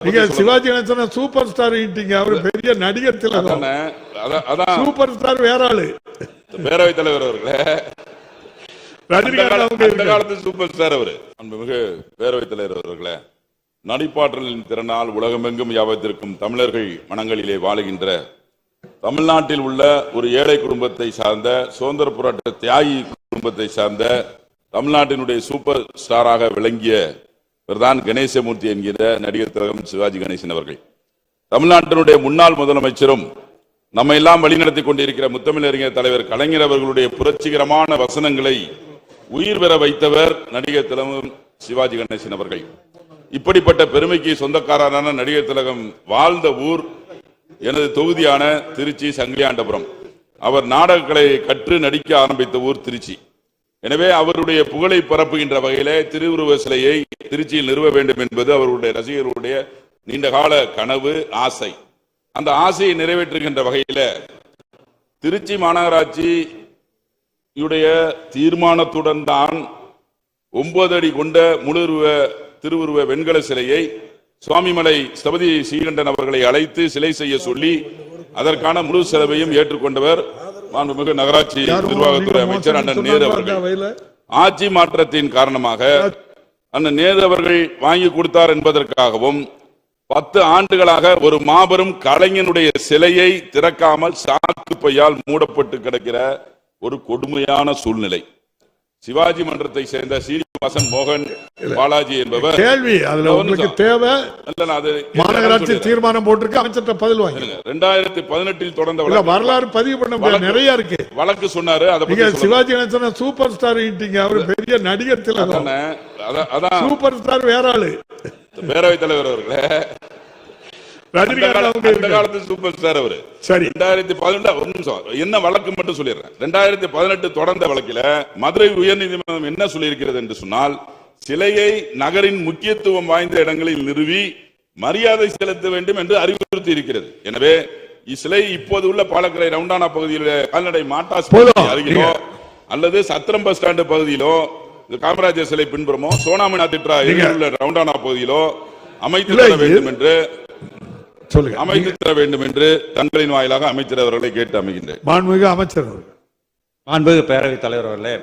நீங்க Sivaji Ganesan super star ஈட்டிங்க அவரு பெரிய நடிகர் திலகம் அதான் சூப்பர் ஸ்டார் வேற ஆளு. பேரவைத் தலைவர் அவர்களே. ரஜினிகாந்த். காலத்து சூப்பர் ஸ்டார் அவரு. அன்புமிகு பேரவைத் தலைவர் அவர்களே நடிப்பாற்றலின் திறனால் உலகமெங்கும் யாவத்திற்கும் தமிழர்கள் மனங்களிலே வாழுகின்ற தமிழ்நாட்டில் உள்ள ஒரு ஏழை குடும்பத்தை சார்ந்த சுதந்திர போராட்ட தியாகி குடும்பத்தை சார்ந்த தமிழ்நாட்டினுடைய சூப்பர் ஸ்டாராக விளங்கிய பிரதான் கணேசமூர்த்தி என்கிற நடிகர் திலகம் சிவாஜி கணேசன் அவர்கள். தமிழ்நாட்டினுடைய முன்னாள் முதலமைச்சரும் நம்ம எல்லாம் வழிநடத்தி கொண்டிருக்கிற முத்தமிழறிஞர் தலைவர் கலைஞர் அவர்களுடைய புரட்சிகரமான வசனங்களை உயிர் பெற வைத்தவர் நடிகர் திலகம் சிவாஜி கணேசன் அவர்கள். இப்படிப்பட்ட பெருமைக்கு சொந்தக்காரரான நடிகர் திலகம் வாழ்ந்த ஊர் எனது தொகுதியான திருச்சி சங்கிலியாண்டபுரம். அவர் நாடகங்களை கற்று நடிக்க ஆரம்பித்த ஊர் திருச்சி. எனவே அவருடைய புகழை பரப்புகின்ற வகையில திருவுருவ சிலையை திருச்சியில் நிறுவ வேண்டும் என்பது அவருடைய ரசிகர்களுடைய நீண்டகால கனவு ஆசை. அந்த ஆசையை நிறைவேற்றுகின்ற வகையில திருச்சி மாநகராட்சி யுடைய தீர்மானத்துடன் தான் ஒன்பது அடி கொண்ட முழுருவ திருவுருவ வெண்கல சிலையை சுவாமிமலை சபதி ஸ்ரீகண்டன் அவர்களை அழைத்து சிலை செய்ய சொல்லி அதற்கான முழு செலவையும் ஏற்றுக்கொண்டவர் மாண்புமிகு நகராட்சி நிர்வாகத்துறை அமைச்சர் அண்ணன் நேரு அவர்கள். ஆட்சி மாற்றத்தின் காரணமாக அண்ணன் நேரு அவர்கள் வாங்கி கொடுத்தார் என்பதற்காகவும் பத்து ஆண்டுகளாக ஒரு மாபெரும் கலைஞனுடைய சிலையை திறக்காமல் சாக்கு பையால் மூடப்பட்டு கிடக்கிற ஒரு கொடுமையான சூழ்நிலை சிவாஜி மன்றத்தை சேர்ந்த சீனிவாசன் மோகன் பாலாஜி என்பவர். கேள்வி அதுல உங்களுக்கு. தேவை. மாநகராட்சி. தீர்மானம் போட்டிருக்கு அமைச்சர்கிட்ட பதில் வாங்கி ரெண்டாயிரத்தி பதினெட்டில் தொடர்ந்த வரலாறு பதிவு பண்ண நிறைய இருக்கு. வழக்கு சொன்னாரு அதை. சிவாஜி கணேசன சூப்பர் ஸ்டார் ஈட்டிங்க அவரு பெரிய நடிகர் சூப்பர் ஸ்டார் வேற ஆளு. பேரவைத் தலைவர் அவர்களே. ரஜினிகாந்த் சூப்பர் ஸ்டார் அவரு. சரி. ரெண்டாயிரத்தி பதினெட்டு ஒரு நிமிஷம். என்ன வழக்கு மட்டும் சொல்லிடுறேன். ரெண்டாயிரத்தி பதினெட்டு தொடர்ந்த வழக்கில மதுரை உயர்நீதிமன்றம் என்ன சொல்லியிருக்கிறது என்று சொன்னால் சிலையை நகரின் முக்கியத்துவம் வாய்ந்த இடங்களில் நிறுவி மரியாதை செலுத்த வேண்டும் என்று அறிவுறுத்தி இருக்கிறது. எனவே இச்சிலை இப்போது உள்ள பாலக்கரை ரவுண்டானா பகுதியில் கால்நடை மாட்டாஸ். அருகிலோ அல்லது சத்திரம் பஸ் ஸ்டாண்டு பகுதியிலோ காமராஜர் சிலை பின்புறமோ சோனாமினா திட்டா உள்ள ரவுண்டானா பகுதியிலோ அமைத்து வேண்டும் என்று சொல்லுங்க. அமைத்து தர வேண்டும் என்று தங்களின் வாயிலாக அமைச்சர் அவர்களை கேட்டு அமைகின்றேன். மாண்புமிகு அமைச்சர் அவர்கள். மாண்புமிகு பேரவைத் தலைவர் அவர்களே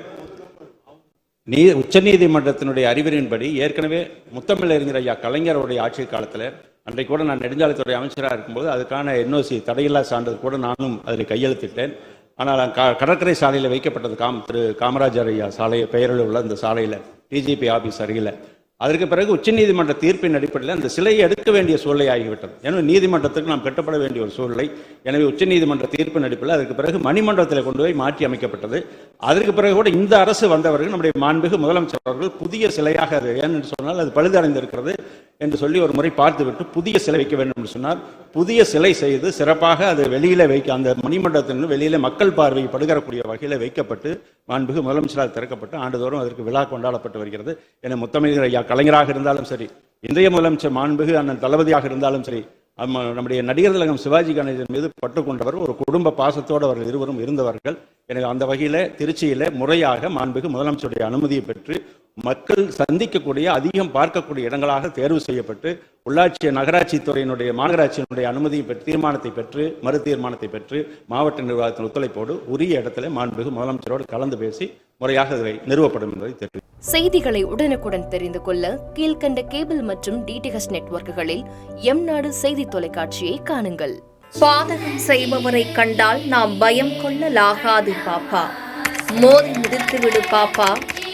நீ உச்சநீதிமன்றத்தினுடைய அறிவுரையின்படி ஏற்கனவே முத்தமிழறிஞர் ஐயா கலைஞருடைய ஆட்சி காலத்தில் அன்றைக்கு கூட நான் நெடுஞ்சாலைத்துறை அமைச்சராக இருக்கும்போது அதுக்கான என்ஓசி தடையில்லா சான்றிதழ் கூட நானும் அதில் கையெழுத்திட்டேன். ஆனால் க- கடற்கரை சாலையில் வைக்கப்பட்டது காம் திரு காமராஜர் ஐயா சாலை பெயரில் உள்ள இந்த சாலையில் டிஜிபி ஆபீஸ் அருகில். அதற்கு பிறகு உச்சநீதிமன்ற தீர்ப்பின் அடிப்படையில் அந்த சிலையை எடுக்க வேண்டிய சூழ்நிலை ஆகிவிட்டது எனவே நீதிமன்றத்துக்கு நாம் கட்டப்பட வேண்டிய ஒரு சூழ்நிலை. எனவே உச்சநீதிமன்ற தீர்ப்பின் அடிப்படையில் அதற்கு பிறகு மணிமன்றத்தில் கொண்டு போய் மாற்றி அமைக்கப்பட்டது. அதற்கு பிறகு கூட இந்த அரசு வந்தவர்கள் நம்முடைய மாண்புமிகு முதலமைச்சர் அவர்கள் புதிய சிலையாக அது ஏன்னு சொன்னால் அது பழுதடைந்திருக்கிறது. என்று சொல்லி ஒரு முறை பார்த்துவிட்டு புதிய சிலை வைக்க வேண்டும் என்று சொன்னார். புதிய சிலை செய்து சிறப்பாக அது வெளியில வைக்க அந்த மணிமண்டபத்திலிருந்து வெளியில மக்கள் பார்வை படுகிறக்கூடிய வகையில் வைக்கப்பட்டு மாண்புகு முதலமைச்சரால் திறக்கப்பட்டு ஆண்டுதோறும் அதற்கு விழா கொண்டாடப்பட்டு வருகிறது. என முத்தமிழர் ஐயா கலைஞராக இருந்தாலும் சரி இன்றைய முதலமைச்சர் மாண்புகு அண்ணன் தளபதியாக இருந்தாலும் சரி நம்முடைய நடிகர் திலகம் சிவாஜி கணேசன் மீது பட்டு கொண்டவர் ஒரு குடும்ப பாசத்தோடு அவர்கள் இருவரும் இருந்தவர்கள். எனவே அந்த வகையில் திருச்சியில் முறையாக மாண்புக்கு முதலமைச்சருடைய அனுமதியை பெற்று மக்கள் சந்திக்கக்கூடிய அதிகம் பார்க்கக்கூடிய இடங்களாக தேர்வு செய்யப்பட்டு உள்ளாட்சி நகராட்சி துறையினுடைய மாநகராட்சியினுடைய அனுமதியை பெற்று தீர்மானத்தை பெற்று மறு தீர்மானத்தை பெற்று மாவட்ட நிர்வாகத்தின் ஒத்துழைப்போடு உரிய இடத்துல மாண்புமிகு முதலமைச்சரோடு கலந்து பேசி முறையாக இதை நிறுவப்படும் என்பதை தெரிவித்தார் செய்திகளை உடனுக்குடன் தெரிந்து கொள்ள கீழ்க்கண்ட கேபிள் மற்றும் டிடிஹெச் நெட்வொர்க்குகளில் எம் நாடு செய்தி தொலைக்காட்சியை காணுங்கள். பாதகம் செய்பவரை கண்டால் நாம் பயம் கொள்ளலாகாது பாப்பா. மோதி மிதித்து விடு பாப்பா.